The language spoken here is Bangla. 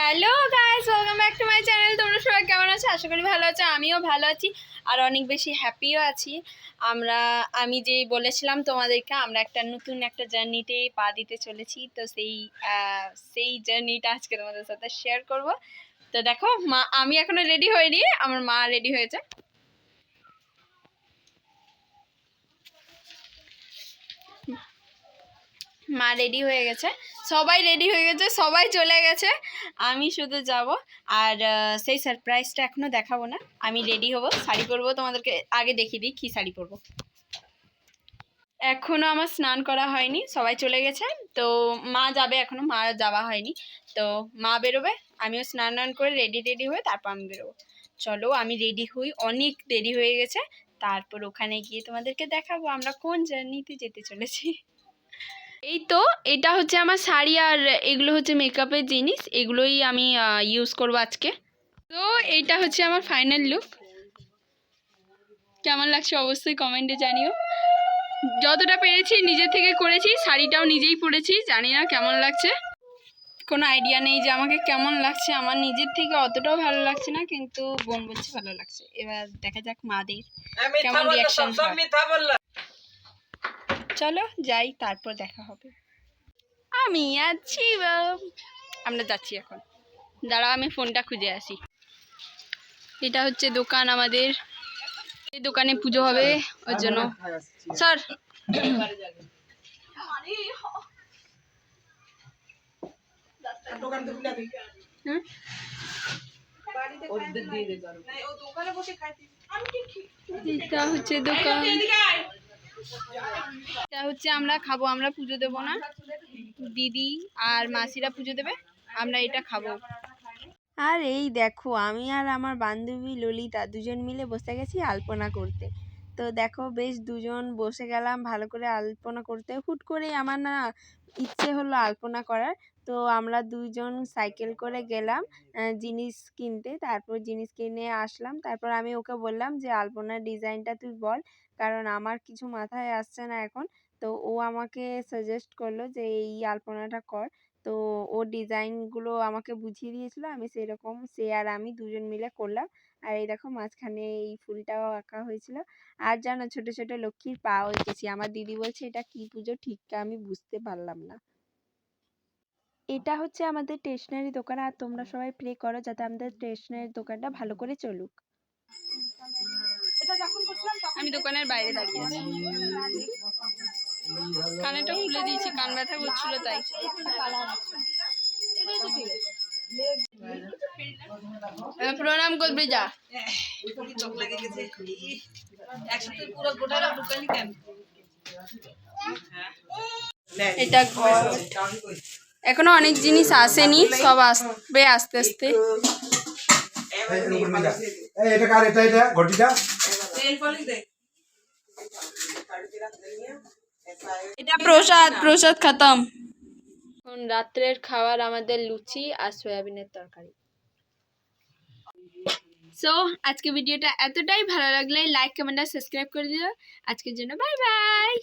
Hello guys welcome back to my channel তোমরা সবাই কেমন আছো? আশা করি ভালো আছো, আমিও ভালো আছি, আর অনেক বেশি হ্যাপিও আছি। আমরা, আমি যে বলেছিলাম তোমাদেরকে, আমরা একটা নতুন একটা জার্নিতে পা দিতে চলেছি, তো সেই সেই জার্নিটা আজকে তোমাদের সাথে শেয়ার করব। তো দেখো, মা, আমি এখনও রেডি হইনি, আমার মা রেডি হয়েছে। মা রেডি হয়ে গেছে। সবাই রেডি হয়ে গেছে, সবাই চলে গেছে। আমি শুধু যাব, আর সেই সারপ্রাইজটা এখনও দেখাবো না। আমি রেডি হব, শাড়ি পরবো, তোমাদেরকে আগে দেখিয়ে দিই কী শাড়ি পরবো। এখনও আমার স্নান করা হয়নি, সবাই চলে গেছে। তো মা যাবে এখনও, মা যাওয়া হয়নি। তো মা বেরোবে, আমিও স্নান টান করে রেডি রেডি হয়ে তারপর আমি বেরোবো। চলো, আমি রেডি হই, অনেক দেরি হয়ে গেছে। তারপর ওখানে গিয়ে তোমাদেরকে দেখাবো আমরা কোন জার্নিতে যেতে চলেছি। এই তো এটা হচ্ছে আমার শাড়ি আর এগুলো হচ্ছে মেকআপের জিনিস এগুলোই আমি ইউজ করব আজকে। তো এইটা হচ্ছে আমার ফাইনাল লুক কেমন লাগছে অবশ্যই কমেন্টে জানিও। যতটা পেরেছি নিজে থেকে করেছি শাড়িটাও নিজেই পরেছি জানি না কেমন লাগছে। কোনো আইডিয়া নেই যে আমাকে কেমন লাগছে আমার নিজের থেকে অতটাও ভালো লাগছে না কিন্তু বোন বলছে ভালো লাগছে। এবার দেখা যাক মাদের কেমন রিয়াকশন চলো যাই তারপর দেখা হবে। আমি আছি। আমরা যাচ্ছি এখন। দাঁড়াও আমি ফোনটা খুঁজে আসি। এটা হচ্ছে দোকান আমাদের। এই দোকানে পুজো হবে ওর জন্য। স্যার! এটা হচ্ছে দোকান। এটা হচ্ছে আমরা খাব, আমরা পুজো দেবো না। দিদি আর মাসিরা পুজো দেবে, আমরা এটা খাব। আর এই দেখো, আমি আর আমার বান্ধবী ললিতা দুজন মিলে বসে গেছি আলপনা করতে। তো দেখো, বেশ দুজন বসে গেলাম ভালো করে আলপনা করতে। হুট করেই আমার না ইচ্ছে হলো আলপনা করার। তো আমরা দুজন সাইকেল করে গেলাম জিনিস কিনতে। তারপর জিনিস কিনে আসলাম। তারপর আমি ওকে বললাম যে, আলপনার ডিজাইনটা তুই বল, কারণ আমার কিছু মাথায় আসছে না এখন। তো ও আমাকে সাজেস্ট করল যে, এই আলপনাটা কর। তো ও ডিজাইনগুলো আমাকে বুঝিয়ে দিয়েছিল। আমি সেরকম, সে আর আমি দুজন মিলে করলাম। আর এই দেখো, মাঝখানে এই ফুলটাও আঁকা হয়েছিল। আর জানো, ছোট ছোট লক্ষ্মীর পাও এঁকেছি আমার দিদি বলছে, এটা কি পুজো? ঠিক আমি বুঝতে পারলাম না। এটা হচ্ছে আমাদের স্টেশনারি দোকান। আর তোমরা সবাই প্রে করো যাতে আমাদের স্টেশনারি দোকানটা ভালো করে চলুক। আমি দোকানের বাইরে দাঁড়িয়ে আছি। কানেরটা খুলে দিয়েছি কান ব্যথা করছিল তাই। প্রণাম করবি যা। এটা ঘর। এখনও অনেক জিনিস আসেনি সব আসবে আস্তে আস্তে। এটা কার এটা এটা ঘটিটা এটা প্রসাদ প্রসাদ খতম। এখন রাত্রের খাবার আমাদের লুচি আর সয়াবিনের তরকারি। সো আজকে ভিডিওটা এতটাই ভালো লাগলে লাইক কমেন্ট আর সাবস্ক্রাইব করে দিও। আজকের জন্য বাই বাই